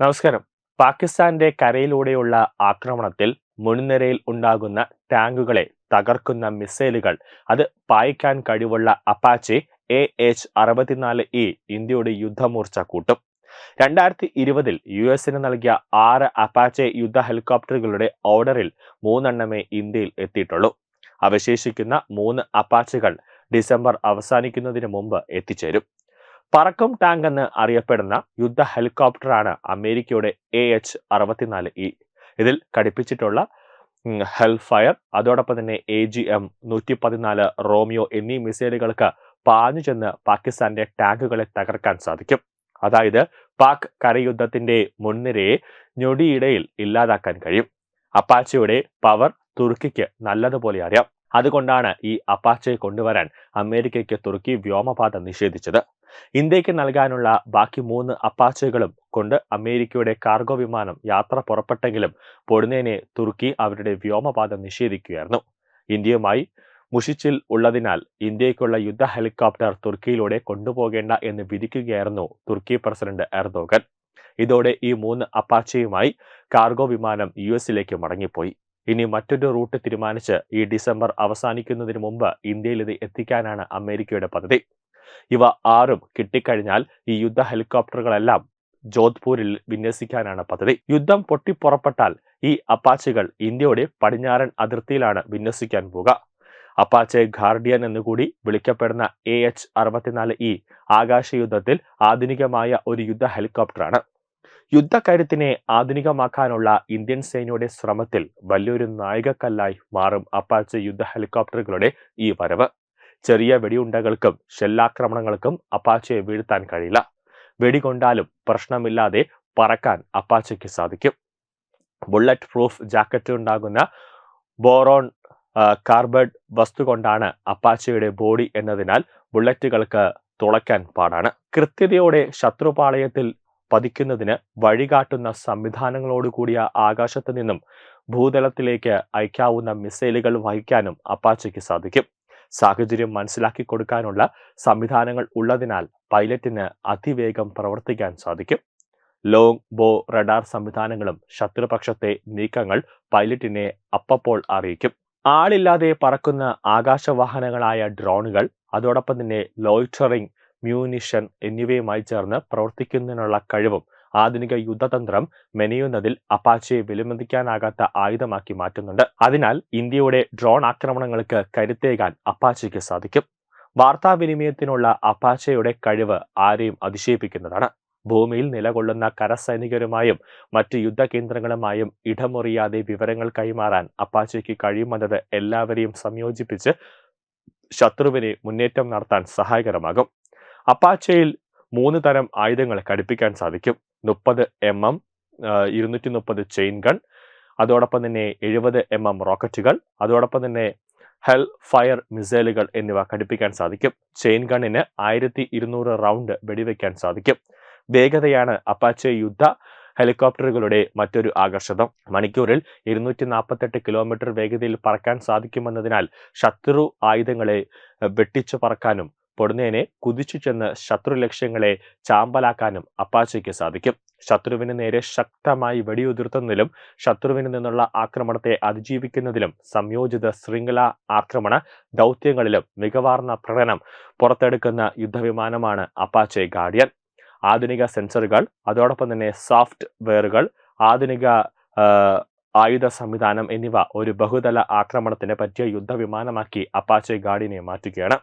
നമസ്കാരം. പാകിസ്ഥാന്റെ കരയിലൂടെയുള്ള ആക്രമണത്തിൽ മുൻനിരയിൽ ഉണ്ടാകുന്ന ടാങ്കുകളെ തകർക്കുന്ന മിസൈലുകൾ അത് പായിക്കാൻ കഴിവുള്ള അപ്പാച്ചെ എ എച്ച് അറുപത്തിനാല് ഇ ഇന്ത്യയുടെ യുദ്ധമൂർച്ച കൂട്ടും. രണ്ടായിരത്തി ഇരുപതിൽ യു എസിന് നൽകിയ ആറ് അപ്പാച്ചെ യുദ്ധ ഹെലികോപ്റ്ററുകളുടെ ഓർഡറിൽ മൂന്നെണ്ണമേ ഇന്ത്യയിൽ എത്തിയിട്ടുള്ളൂ. അവശേഷിക്കുന്ന മൂന്ന് അപ്പാച്ചകൾ ഡിസംബർ അവസാനിക്കുന്നതിന് മുമ്പ് എത്തിച്ചേരും. പറക്കും ടാങ്ക് എന്ന് അറിയപ്പെടുന്ന യുദ്ധ ഹെലികോപ്റ്ററാണ് അമേരിക്കയുടെ എ എച്ച് അറുപത്തിനാല് ഇ. ഇതിൽ ഘടിപ്പിച്ചിട്ടുള്ള ഹെൽ ഫയർ അതോടൊപ്പം തന്നെ എ ജി എം നൂറ്റി പതിനാല് റോമിയോ എന്നീ മിസൈലുകൾക്ക് പാഞ്ഞു ചെന്ന് പാകിസ്ഥാന്റെ ടാങ്കുകളെ തകർക്കാൻ സാധിക്കും. അതായത് പാക് കരയുദ്ധത്തിന്റെ മുൻനിരയെ ഞൊടിയിടയിൽ ഇല്ലാതാക്കാൻ കഴിയും. അപ്പാച്ചയുടെ പവർ തുർക്കിക്ക് നല്ലതുപോലെ അറിയാം. അതുകൊണ്ടാണ് ഈ അപ്പാച്ചയെ കൊണ്ടുവരാൻ അമേരിക്കയ്ക്ക് തുർക്കി വ്യോമപാത നിഷേധിച്ചത്. ഇന്ത്യയ്ക്ക് നൽകാനുള്ള ബാക്കി മൂന്ന് അപ്പാച്ചകളും കൊണ്ട് അമേരിക്കയുടെ കാർഗോ വിമാനം യാത്ര പുറപ്പെട്ടെങ്കിലും പൊടുന്നേനെ തുർക്കി അവരുടെ വ്യോമപാത നിഷേധിക്കുകയായിരുന്നു. ഇന്ത്യയുമായി മുഷിച്ചിൽ ഉള്ളതിനാൽ ഇന്ത്യയ്ക്കുള്ള യുദ്ധ ഹെലികോപ്റ്റർ തുർക്കിയിലൂടെ കൊണ്ടുപോകേണ്ട എന്ന് വിധിക്കുകയായിരുന്നു തുർക്കി പ്രസിഡന്റ് എർദോഗൻ. ഇതോടെ ഈ മൂന്ന് അപ്പാച്ചയുമായി കാർഗോ വിമാനം യു എസിലേക്ക് മടങ്ങിപ്പോയി. ഇനി മറ്റൊരു റൂട്ട് തീരുമാനിച്ച് ഈ ഡിസംബർ അവസാനിക്കുന്നതിന് മുമ്പ് ഇന്ത്യയിൽ ഇത് എത്തിക്കാനാണ് അമേരിക്കയുടെ പദ്ധതി. ഇവ ആറും കിട്ടിക്കഴിഞ്ഞാൽ ഈ യുദ്ധ ഹെലികോപ്റ്ററുകളെല്ലാം ജോധ്പൂരിൽ വിന്യസിക്കാനാണ് പദ്ധതി. യുദ്ധം പൊട്ടിപ്പുറപ്പെട്ടാൽ ഈ അപ്പാച്ചകൾ ഇന്ത്യയുടെ പടിഞ്ഞാറൻ അതിർത്തിയിലാണ് വിന്യസിക്കാൻ പോവുക. അപ്പാച്ചെ ഗാർഡിയൻ എന്നുകൂടി വിളിക്കപ്പെടുന്ന എ എച്ച് അറുപത്തിനാല് ഇ ആകാശ യുദ്ധത്തിൽ ആധുനികമായ ഒരു യുദ്ധ ഹെലികോപ്റ്ററാണ്. യുദ്ധകരുത്തിനെ ആധുനികമാക്കാനുള്ള ഇന്ത്യൻ സേനയുടെ ശ്രമത്തിൽ വലിയൊരു നായികക്കല്ലായി മാറും അപ്പാച്ചെ യുദ്ധ ഹെലികോപ്റ്ററുകളുടെ ഈ വരവ്. ചെറിയ വെടിയുണ്ടകൾക്കും ഷെല്ലാക്രമണങ്ങൾക്കും അപ്പാച്ചയെ വീഴ്ത്താൻ കഴിയില്ല. വെടികൊണ്ടാലും പ്രശ്നമില്ലാതെ പറക്കാൻ അപ്പാച്ചയ്ക്ക് സാധിക്കും. ബുള്ളറ്റ് പ്രൂഫ് ജാക്കറ്റ് ഉണ്ടാകുന്ന ബോറോൺ കാർബഡ് വസ്തു കൊണ്ടാണ് അപ്പാച്ചയുടെ ബോഡി എന്നതിനാൽ ബുള്ളറ്റുകൾക്ക് തുളയ്ക്കാൻ പാടാണ്. കൃത്യതയോടെ ശത്രുപാളയത്തിൽ പതിക്കുന്നതിന് വഴികാട്ടുന്ന സംവിധാനങ്ങളോട് കൂടിയ ആകാശത്ത് നിന്നും ഭൂതലത്തിലേക്ക് അയക്കാവുന്ന മിസൈലുകൾ വഹിക്കാനും അപ്പാച്ചയ്ക്ക് സാധിക്കും. സാഹചര്യം മനസ്സിലാക്കി കൊടുക്കാനുള്ള സംവിധാനങ്ങൾ ഉള്ളതിനാൽ പൈലറ്റിന് അതിവേഗം പ്രവർത്തിക്കാൻ സാധിക്കും. ലോങ് ബോ റഡാർ സംവിധാനങ്ങളും ശത്രുപക്ഷത്തെ നീക്കങ്ങൾ പൈലറ്റിനെ അപ്പപ്പോൾ അറിയിക്കും. ആളില്ലാതെ പറക്കുന്ന ആകാശവാഹനങ്ങളായ ഡ്രോണുകൾ അതോടൊപ്പം തന്നെ ലോയിറ്ററിംഗ് മ്യൂണിഷൻ എന്നിവയുമായി ചേർന്ന് പ്രവർത്തിക്കുന്നതിനുള്ള കഴിവും ആധുനിക യുദ്ധതന്ത്രം മെനയുന്നതിൽ അപ്പാച്ചയെ വിലമതിക്കാനാകാത്ത ആയുധമാക്കി മാറ്റുന്നുണ്ട്. അതിനാൽ ഇന്ത്യയുടെ ഡ്രോൺ ആക്രമണങ്ങൾക്ക് കരുത്തേകാൻ അപ്പാച്ചയ്ക്ക് സാധിക്കും. വാർത്താവിനിമയത്തിനുള്ള അപ്പാച്ചയുടെ കഴിവ് ആരെയും അതിശയിപ്പിക്കുന്നതാണ്. ഭൂമിയിൽ നിലകൊള്ളുന്ന കരസൈനികരുമായും മറ്റ് യുദ്ധകേന്ദ്രങ്ങളുമായും ഇടമുറിയാതെ വിവരങ്ങൾ കൈമാറാൻ അപ്പാച്ചയ്ക്ക് കഴിയുമെന്നത് എല്ലാവരെയും സംയോജിപ്പിച്ച് ശത്രുവിനെ മുന്നേറ്റം നടത്താൻ സഹായകരമാകും. അപ്പാച്ചയിൽ മൂന്ന് തരം ആയുധങ്ങൾ ഘടിപ്പിക്കാൻ സാധിക്കും. മുപ്പത് എം എം ഇരുന്നൂറ്റി മുപ്പത് ചെയിൻ ഗൺ അതോടൊപ്പം തന്നെ എഴുപത് എം എം റോക്കറ്റുകൾ അതോടൊപ്പം തന്നെ ഹെൽ ഫയർ മിസൈലുകൾ എന്നിവ ഘടിപ്പിക്കാൻ സാധിക്കും. ചെയിൻ ഗണ്ണിന് ആയിരത്തി ഇരുന്നൂറ് റൗണ്ട് വെടിവെക്കാൻ സാധിക്കും. വേഗതയാണ് അപ്പാച്ചെ യുദ്ധ ഹെലികോപ്റ്ററുകളുടെ മറ്റൊരു ആകർഷണം. മണിക്കൂറിൽ ഇരുന്നൂറ്റി നാൽപ്പത്തെട്ട് കിലോമീറ്റർ വേഗതയിൽ പറക്കാൻ സാധിക്കുമെന്നതിനാൽ ശത്രു ആയുധങ്ങളെ വെട്ടിച്ചു പറക്കാനും പൊടുന്നേനെ കുതിച്ചു ചെന്ന് ശത്രു ലക്ഷ്യങ്ങളെ ചാമ്പലാക്കാനും അപ്പാച്ചയ്ക്ക് സാധിക്കും. ശത്രുവിന് നേരെ ശക്തമായി വെടിയുതിർത്തുന്നതിലും ശത്രുവിന് നിന്നുള്ള ആക്രമണത്തെ അതിജീവിക്കുന്നതിലും സംയോജിത ശൃംഖല ആക്രമണ ദൗത്യങ്ങളിലും മികവാർന്ന പ്രകടനം പുറത്തെടുക്കുന്ന യുദ്ധവിമാനമാണ് അപ്പാച്ചെ ഗാർഡിയൻ. ആധുനിക സെൻസറുകൾ അതോടൊപ്പം തന്നെ സോഫ്റ്റ് വെയറുകൾ ആധുനിക ആയുധ സംവിധാനം എന്നിവ ഒരു ബഹുതല ആക്രമണത്തിന് പറ്റിയ യുദ്ധവിമാനമാക്കി അപ്പാച്ചെ ഗാർഡിനെ മാറ്റുകയാണ്.